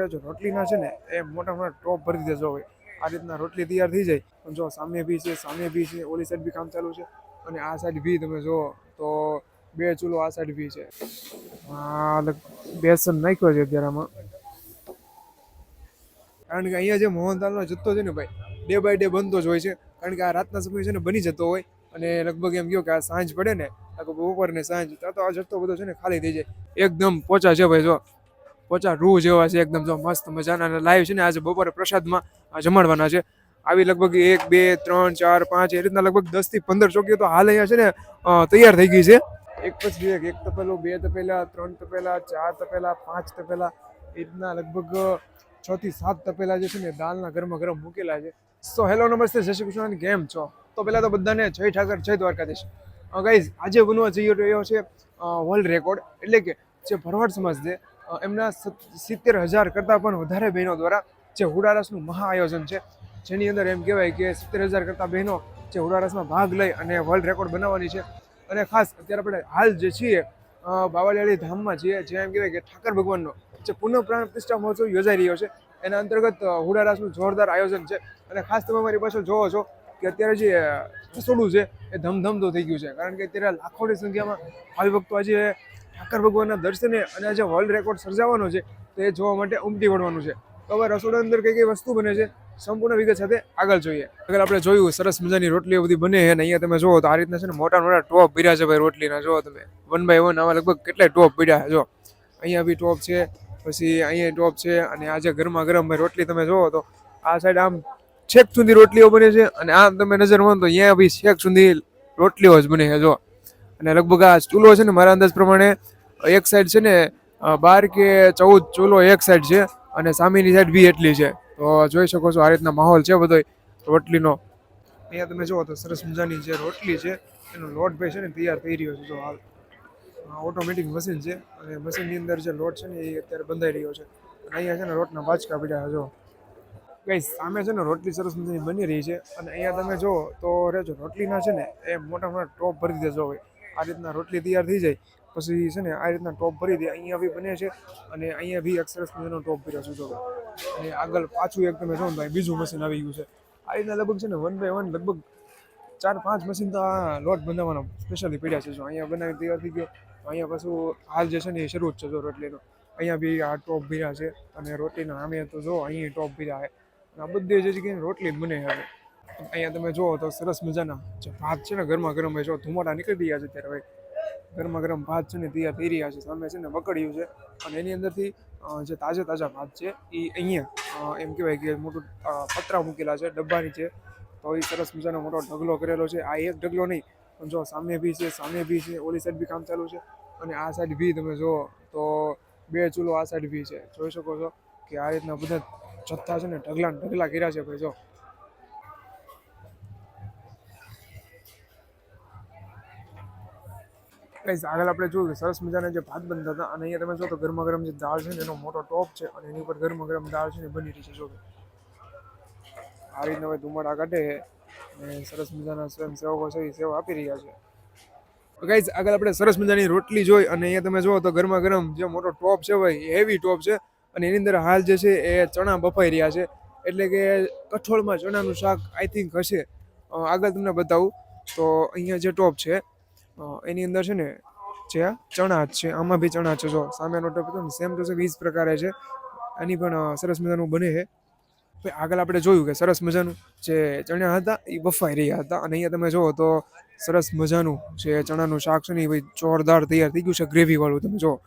રહેજો. રોટલીના છે ને, એ મોટા મોટા ટોપ ભરી દેજો હવે. આ રીતના રોટલી તૈયાર થઈ જાય. પણ જો સામે બી છે, સામે બી છે, ઓલી સાઈડ બી કામ ચાલુ છે. અને આ સાઈડ બી તમે જુઓ તો બે ચૂલો આ સાઈડ બી છે. બેસન નાખ્યો છે અત્યારે આમાં. કારણ કે અહીંયા જે મોહનથાળનો જથ્થો છે ને ભાઈ ડે બાય ડે બનતો જ હોય છે. કારણ કે આ રાતના સમય છે ને બની જતો હોય. અને લગભગ એમ કહો કે આ સાંજ પડે ને બપોર ને સાંજ ત્યાં તો આ જથ્થો બધો છે ને ખાલી થઈ જાય. એકદમ પોચા છે ભાઈ જો. પોચા રૂ જેવા છે, એકદમ જો મસ્ત મજાના અને લાઈવ છે ને આજે બપોરે પ્રસાદમાં જમાડવાના છે. આવી લગભગ એક, બે, ત્રણ, ચાર, પાંચ, એ રીતના લગભગ દસથી પંદર ચોકીઓ તો હાલ અહીંયા છે ને તૈયાર થઈ ગઈ છે. એક પછી એક એક તપેલો, બે તપેલા, ત્રણ તપેલા, ચાર તપેલા, પાંચ તપેલા, એ રીતના લગભગ છ થી સાત તપેલા જે છે ને દાલના ગરમા ગરમ મૂકેલા છે. સો હેલો નમસ્તે, જય શ્રી કૃષ્ણ, કેમ છો? તો પહેલા તો બધાને જય ઠાકર, જય દ્વારકાધીશ. ગાઈઝ આજે બનવા જઈ રહ્યો છે વર્લ્ડ રેકોર્ડ એટલે કે જે ભરવાડ સમાજ છે એમના સિત્તેર હજાર કરતાં પણ વધારે બહેનો દ્વારા જે હુડારસનું મહા આયોજન છે, જેની અંદર એમ કહેવાય કે સિત્તેર હજાર કરતાં બહેનો જે હુડારસમાં ભાગ લઈ અને વર્લ્ડ રેકોર્ડ બનાવવાની છે. અને ખાસ અત્યારે આપણે હાલ જે છીએ બાવાલિયાળી ધામમાં છીએ, જ્યાં એમ કહેવાય કે ઠાકર ભગવાનનો જે પુનઃ પ્રાણ પ્રતિષ્ઠા મહોત્સવ યોજાઈ રહ્યો છે. એના અંતર્ગત હુડારાસનું જોરદાર આયોજન છે. અને ખાસ તમે મારી પાછળ જોવો છો કે અત્યારે જે રસોડું છે, એ ધમધમતો થઈ ગયું છે. કારણ કે અત્યારે લાખોની સંખ્યામાં ભાવિ ભક્તો આજે ઠાકર ભગવાનના દર્શને અને આજે વર્લ્ડ રેકોર્ડ સર્જાવાનો છે, તો એ જોવા માટે ઉમટી પડવાનું છે. તો હવે રસોડા અંદર કઈ કઈ વસ્તુ બને છે, સંપૂર્ણ વિગત સાથે આગળ જોઈએ. આગળ આપણે જોયું, સરસ મજાની રોટલીઓ બધી બને છે, અને અહીંયા તમે જુઓ તો આ રીતના છે ને મોટા મોટા ટોપ ભર્યા છે ભાઈ રોટલીના. જુઓ તમે વન બાય વન આવા લગભગ કેટલાય ટોપ પીડ્યા છે જો અહીંયા બી ટોપ છે, પછી અહીંયા ટોપ છે, અને આજે ગરમા ગરમ ભાઈ રોટલી તમે જુઓ તો આ સાઈડ આમ છેક સુધી રોટલીઓ બને છે, અને આમ તમે નજર માનો તો અહીંયા બી છેક સુધી રોટલીઓ જ બને છે જો અને લગભગ આ ચૂલો છે ને મારા અંદાજ પ્રમાણે એક સાઈડ છે ને બાર કે ચૌદ ચૂલો એક સાઈડ છે અને સામેની સાઈડ બી એટલી છે. તો જોઈ શકો છો આ રીતના માહોલ છે બધો રોટલીનો. અહીંયા તમે જુઓ તો સરસ મજાની જે રોટલી છે, એનો લોટ ભાઈ છે ને તૈયાર થઈ રહ્યો છે જો હાલ. ઓટોમેટિક મશીન છે અને મશીનની અંદર જે લોટ છે ને એ અત્યારે બંધાઈ રહ્યો છે. અને અહીંયા છે ને રોટના બાચકા પડ્યા જો. કઈ સામે છે ને રોટલી સરસ મજાની બની રહી છે અને અહીંયા તમે જુઓ તો રેજો રોટલીના છે ને એ મોટા મોટા ટોપ ભરી દેજો હવે આ રીતના રોટલી તૈયાર થઈ જાય, પછી છે ને આ રીતના ટોપ ભરી દે, અહીંયા બી બને છે અને અહીંયા બી એક સરસ મજાનો ટોપ ભર્યો છે, જો અને આગળ પાછું એક તમે જો ને બીજું મશીન આવી ગયું છે. આ રીતના લગભગ છે ને વન બાય વન લગભગ ચાર, પાંચ મશીન તો આ લોટ બનાવવાનો સ્પેશિયલી પડ્યા છે, જો. અહીંયા બનાવી તૈયાર થઈ ગયો અહીંયા પાછું હાલ જે છે ને એ શરૂ જ છે, જો, રોટલીનો. અહીંયા બી આ ટોપ ભર્યા છે અને રોટલીના સામે તો જો, અહીં ટોપ ભર્યા છે. આ બધી જે જગ્યાએ રોટલી જ બને છે અહીંયા તમે જુઓ તો સરસ મજાના જે ભાત છે ને ગરમા ગરમ જો ધુમાડા નીકળી રહ્યા છે ત્યારે ભાઈ ગરમા ગરમ ભાત છે ને તૈયાર થઈ રહ્યા છે. સામે છે ને બકડ્યું છે અને એની અંદરથી જે તાજા તાજા ભાત છે એ અહીંયા એમ કહેવાય કે મોટું પતરા મૂકેલા છે ડબ્બાની છે. તો એ સરસ મજાનો મોટો ઢગલો કરેલો છે. આ એક ઢગલો નહીં, પણ જો સામે બી છે, સામે બી છે, ઓલી સાઈડ બી કામ ચાલુ છે અને આ સાઈડ બી તમે જુઓ તો બે ચૂલો આ સાઈડ બી છે. જોઈ શકો છો કે આ રીતના બધા જથ્થા છે ને ઢગલા ઢગલા કર્યા છે ભાઈ જો. ગાઈઝ આગળ આપણે જોયું કે સરસ મજાના જે ભાત બનતા હતા, અને અહીંયા તમે જો તો ગરમા ગરમ જે દાળ છે ને, એનો મોટો ટોપ છે, અને એની ઉપર ગરમા ગરમ દાળ છે ને બની રહી છે જો આ રીતના હવે ધુમાડા કાઢે અને સરસ મજાના સ્વયંસેવકો છે એ સેવા આપી રહ્યા છે. ગાઈઝ આગળ આપણે સરસ મજાની રોટલી જોઈ, અને અહીંયા તમે જુઓ તો ગરમા ગરમ જે મોટો ટોપ છે ભાઈ હેવી ટોપ છે, અને એની અંદર હાલ જે છે એ ચણા બફાઈ રહ્યા છે, એટલે કે કઠોળમાં ચણાનું શાક આઈ થિંક હશે. આગળ તમને બતાવું. તો અહીંયા જે ટોપ છે એની અંદર છે ને જે આ ચણા છે, આમાં બી ચણા છે. જો, સામેનો ટોપ ને સેમ ટુ સેમ જ પ્રકારે છે. આની પણ સરસ મજાનું બને છે. પછી આગળ આપણે જોયું કે સરસ મજાનું જે ચણા હતા, એ બફાઈ રહ્યા હતા. અને અહીંયા તમે જુઓ તો સરસ મજાનું જે ચણાનું શાક છે ને, એ ભાઈ જોરદાર તૈયાર થઈ ગયું છે ગ્રેવીવાળું તમે જુઓ.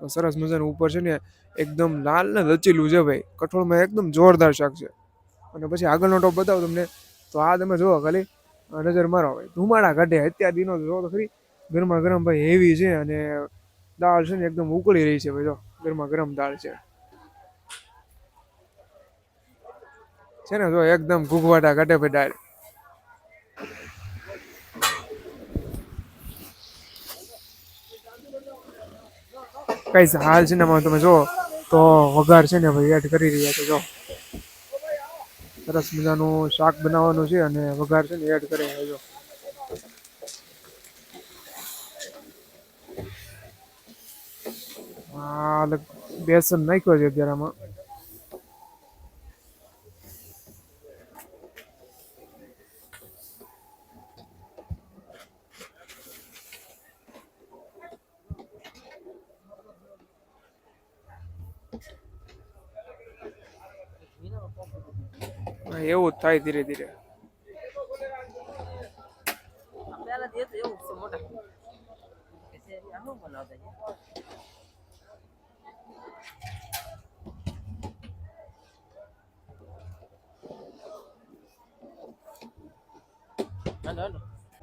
તો સરસ મજાનું ઉપર છે ને, એકદમ લાલ ને લચીલું છે ભાઈ. કઠોળમાં એકદમ જોરદાર શાક છે. અને પછી આગળનો ટોપ બતાવું તમને. તો આ તમે જુઓ ખાલી નજર મારો ભાઈ ધુમાડા કાઢે અત્યાર દિનો જો તો ખરી, ગરમા ગરમ ભાઈ હેવી છે અને દાળ છે ને એકદમ ઉકળી રહી છે ભાઈ જો. ગરમા ગરમ દાળ છે. છે ને જો એકદમ ઘૂઘવાટા કાઢે ભાઈ દાળ. કઈ હાલ છે ને તમે જો, તો વઘાર છે ને ભાઈ એડ કરી રહ્યા છે, જો. સરસ મજાનું શાક બનાવવાનું છે અને વઘાર છે ને એડ કરે છે જો. બેસન નાખ્યો છે અત્યારે આમાં. એવું જ થાય ધીરે ધીરે.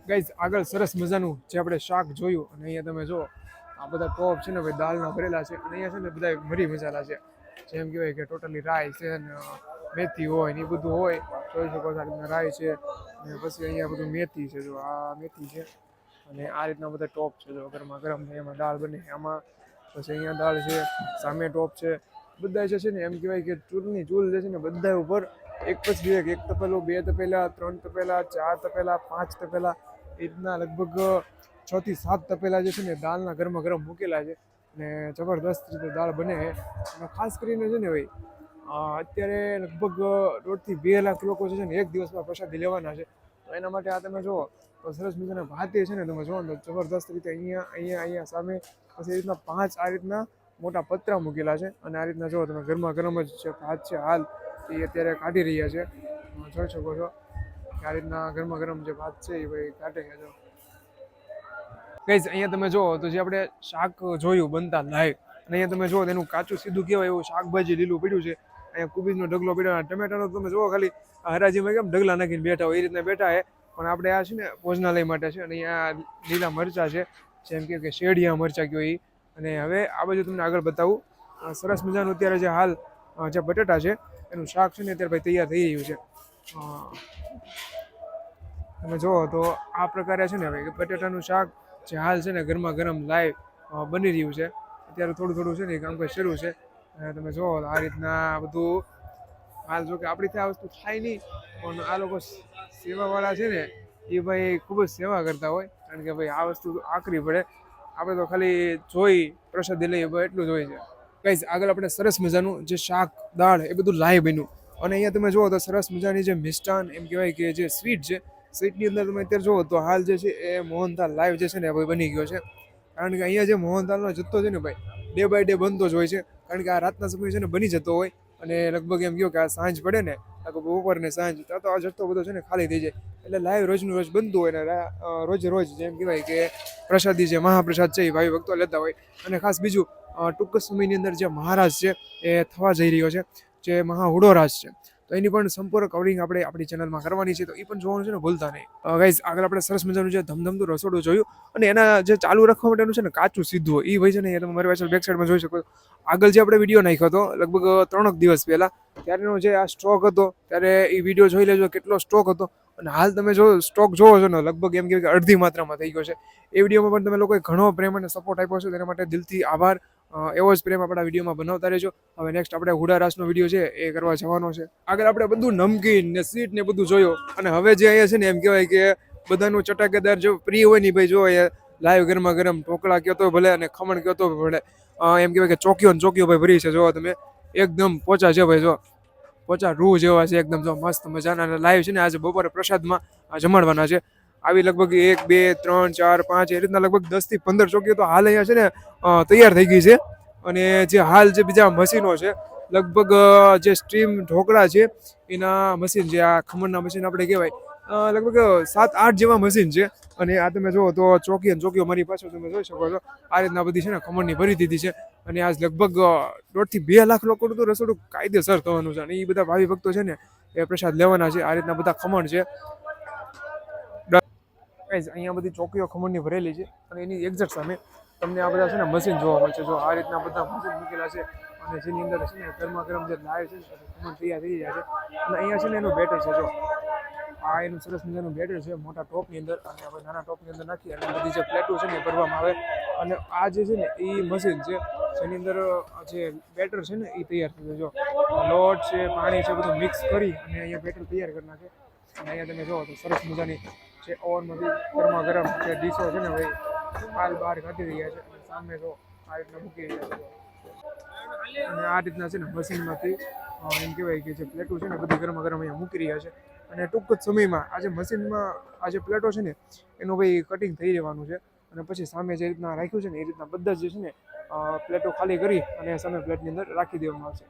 ગાઈઝ આગળ સરસ મજાનું જે આપણે શાક જોયું અને અહીંયા તમે જો આ બધા ટોપ છે ને ભાઈ દાળના ભરેલા છે અને અહીંયા છે ને બધા મરી મસાલા છે. જેમ કહેવાય કે ટોટલી રાઈ છે ને મેથી હોય ને એ બધું હોય જોઈ શકો છો રાઈ છે. ને પછી અહીંયા બધું મેથી છે, જો આ મેથી છે. અને આ રીતના બધા ટોપ છે, જો ગરમા ગરમ એમાં દાળ બને એમાં પછી અહીંયા દાળ છે, સામે ટોપ છે. બધા જે છે ને, એમ કહેવાય કે ચૂલની ચૂલ જે છે ને બધા ઉપર એક પછી એક એક તપેલો, બે તપેલા, ત્રણ તપેલા, ચાર તપેલા, પાંચ તપેલા, એ રીતના લગભગ છ થી સાત તપેલા જે છે ને, દાળના ગરમા ગરમ મૂકેલા છે. ને જબરદસ્ત રીતે દાળ બને અને ખાસ કરીને છે ને, ભાઈ અત્યારે લગભગ દોઢથી બે લાખ લોકો છે ને એક દિવસમાં પ્રસાદી લેવાના છે. તો એના માટે આ તમે જુઓ, તો સરસ મજાના ભાતે છે ને તમે જુઓ ને, જબરદસ્ત રીતે અહીંયા અહીંયા અહીંયા સામે પછી રીતના પાંચ આ રીતના મોટા પતરા મૂકેલા છે. અને આ રીતના જુઓ તમે, ગરમા ગરમ જ છે, ભાત છે, હાલ એ અત્યારે કાઢી રહ્યા છે. જોઈ શકો છો આ રીતના ગરમા ગરમ જે ભાત છે એ ભાઈ કાઢે જો ગઈઝ, અહીંયા તમે જુઓ તો જે આપણે શાક જોયું બનતા લાઈવ અને અહીંયા તમે જુઓ તેનું કાચું સીધું કહેવાય એવું શાકભાજી લીલું પડ્યું છે. અહીંયા કુબીજનો ઢગલો પડ્યો ટમેટાનો તમે જુઓ ખાલી હરાજીમાં કેમ ઢગલા નાખીને બેઠા હોય, એ રીતના બેઠા છે. પણ આપણે આ છે ને ભોજનાલય માટે છે અને અહીંયા લીલા મરચાં છે, જેમ કે શેડિયા મરચાં કયો એ અને હવે આ બાજુ તમને આગળ બતાવું. સરસ મજાનું અત્યારે જે હાલ જે બટેટા છે, એનું શાક છે ને અત્યારે ભાઈ તૈયાર થઈ રહ્યું છે. તમે જુઓ તો આ પ્રકારે છે ને હવે કે બટેટાનું શાક જે હાલ છે ને ગરમા ગરમ લાઈવ બની રહ્યું છે. અત્યારે થોડું થોડું છે ને એ કામકાજ શરૂ છે. અને તમે જુઓ, આ રીતના બધું હાલ જો કે આપણી આ વસ્તુ થાય નહીં, પણ આ લોકો સેવાવાળા છે ને, એ ભાઈ ખૂબ જ સેવા કરતા હોય. કારણ કે ભાઈ આ વસ્તુ આકરી પડે. આપણે તો ખાલી જોઈ, પ્રસાદી લઈએ ભાઈ એટલું જ હોય છે. ગાઈઝ આગળ આપણે સરસ મજાનું જે શાક, દાળ, એ બધું લાઈવ બન્યું. અને અહીંયા તમે જુઓ તો સરસ મજાની જે મિષ્ટાન, એમ કહેવાય કે જે સ્વીટ છે, સ્વીટની અંદર તમે અત્યારે જુઓ તો હાલ જે છે એ મોહનથાલ લાઈવ જે છે ને ભાઈ બની ગયો છે. કારણ કે અહીંયા જે મોહનથાલનો જથ્થો છે ને ભાઈ ડે બાય ડે બનતો જ હોય છે. કારણ કે આ રાતના સમય છે ને બની જતો હોય અને લગભગ એમ કહો કે આ સાંજ પડે ને બપોર ને સાંજ, તો આ જથ્થો બધો છે ને ખાલી થઈ જાય. એટલે લાઈવ રોજનું રોજ બનતું હોય ને રોજ રોજ જેમ કહેવાય કે પ્રસાદી જે મહાપ્રસાદ છે એ ભાઈ ભક્તો લેતા હોય. અને ખાસ બીજું ટૂંક સમયની અંદર જે મહારાજ છે એ થવા જઈ રહ્યો છે, જે મહાહુડોરાજ છે. તો એની પણ સંપૂર્ણ કવરિંગ આપણે આપણી ચેનલમાં કરવાની છે. તો એ પણ જોવાનું છે ને, ભૂલતા નહીં. ગાઈઝ આગળ આપણે સરસ મજાનું જે ધમધમતું રસોડું જોયું અને એના જે ચાલુ રાખવા માટેનું છે ને, કાચું સીધું એ ભાઈ છે ને, એ તમે મારી પાછળ બેક સાઈડમાં જોઈ શકો આગળ જે આપણે વીડિયો નાખ્યો હતો, લગભગ ત્રણક દિવસ પહેલાં ત્યારેનો જે આ સ્ટોક હતો, ત્યારે એ વીડિયો જોઈ લેજો કેટલો સ્ટોક હતો. અને હાલ તમે જો સ્ટોક જોવો છો ને, લગભગ એમ કે અડધી માત્રામાં થઈ ગયો છે. એ વિડીયોમાં પણ તમે લોકોએ ઘણો પ્રેમ અને સપોર્ટ આપ્યો છે, તેના માટે દિલથી આભાર. એવો જ પ્રેમ આપણા વિડીયોમાં બનાવતા રહેજો. હવે નેક્સ્ટ આપણે હુડા રાસનો વીડિયો છે, એ કરવા જવાનો છે. આગળ આપણે બધું નમકીન ને સ્વીટ ને બધું જોયું. અને હવે જે અહીંયા છે ને એમ કહેવાય કે બધાનું ચટાકેદાર જો પ્રિય હોય ને ભાઈ જો એ લાઈવ ગરમા ગરમ ઢોકળા કયો તો ભલે અને ખમણ કયો તો ભલે. એમ કહેવાય કે ચોકીઓ ને ચોકીઓ ભાઈ ભરી છે. જો તમે, એકદમ પોચા છે ભાઈ જો. પોચા રૂ જેવા છે, એકદમ જો મસ્ત મજાના લાઈવ છે ને આજે બપોરે પ્રસાદમાં જમાડવાના છે. આવી લગભગ એક, બે, ત્રણ, ચાર, પાંચ, એ રીતના લગભગ દસથી પંદર ચોકીઓ તો હાલ અહીંયા છે ને તૈયાર થઈ ગઈ છે. અને જે હાલ જે બીજા મશીનો છે, લગભગ જે સ્ટીમ ઢોકળા છે, એના મશીન જે આ ખમણના મશીન આપણે કહેવાય લગભગ સાત, આઠ જેવા મશીન છે. અને આ તમે જુઓ તો ચોકી અને ચોકીઓ મારી પાછળ તમે જોઈ શકો છો, આ રીતના બધી છે ને ખમણની ભરી દીધી છે. અને આજ લગભગ દોઢથી બે લાખ લોકોનું તો રસોડું કાયદેસર થવાનું છે. અને એ બધા ભાવિ ભક્તો છે ને, એ પ્રસાદ લેવાના છે. આ રીતના બધા ખમણ છે. ગાઈઝ અહીંયા બધી ચોકીઓ ખમણની ભરેલી છે અને એની એક્ઝેક્ટ સામે તમને આ બધા છે ને મશીન જોવા મળશે જો આ રીતના બધા મશીન મૂકેલા છે અને જેની અંદર છે ને ગરમા ગરમ જે લાય છે ખમણ તૈયાર થઈ જાય છે. અને અહીંયા છે ને એનું બેટર છે જો. આ એનું સરસ મજાનું બેટર છે મોટા ટોપની અંદર અને હવે નાના ટોપની અંદર નાખી અને બધી જે પ્લેટો છે ને એ ભરવામાં આવે. અને આ જે છે ને એ મશીન છે જેની અંદર જે બેટર છે ને એ તૈયાર થઈ જો લોટ છે, પાણી છે બધું મિક્સ કરી અને અહીંયા બેટર તૈયાર કરી નાખે. અને અહીંયા તમે જોવો તો સરસ મજાની જે ઓવનમાંથી ગરમા ગરમ જે ડીશો છે ને ભાઈ, હાલ બહાર કાઢી રહ્યા છે અને સામે જો આ રીતના મૂકી રહ્યા છે. અને આ રીતના છે ને મશીનમાંથી એમ કહેવાય કે જે પ્લેટો છે ને બધી ગરમા ગરમ અહીંયા મૂકી રહ્યા છે. અને ટૂંક જ સમયમાં આ જે મશીનમાં આ જે પ્લેટો છે ને, એનું ભાઈ કટિંગ થઈ રહેવાનું છે. અને પછી સામે જે રીતના રાખ્યું છે ને, એ રીતના બધા જે છે ને પ્લેટો ખાલી કરી અને સામે પ્લેટની અંદર રાખી દેવામાં આવશે.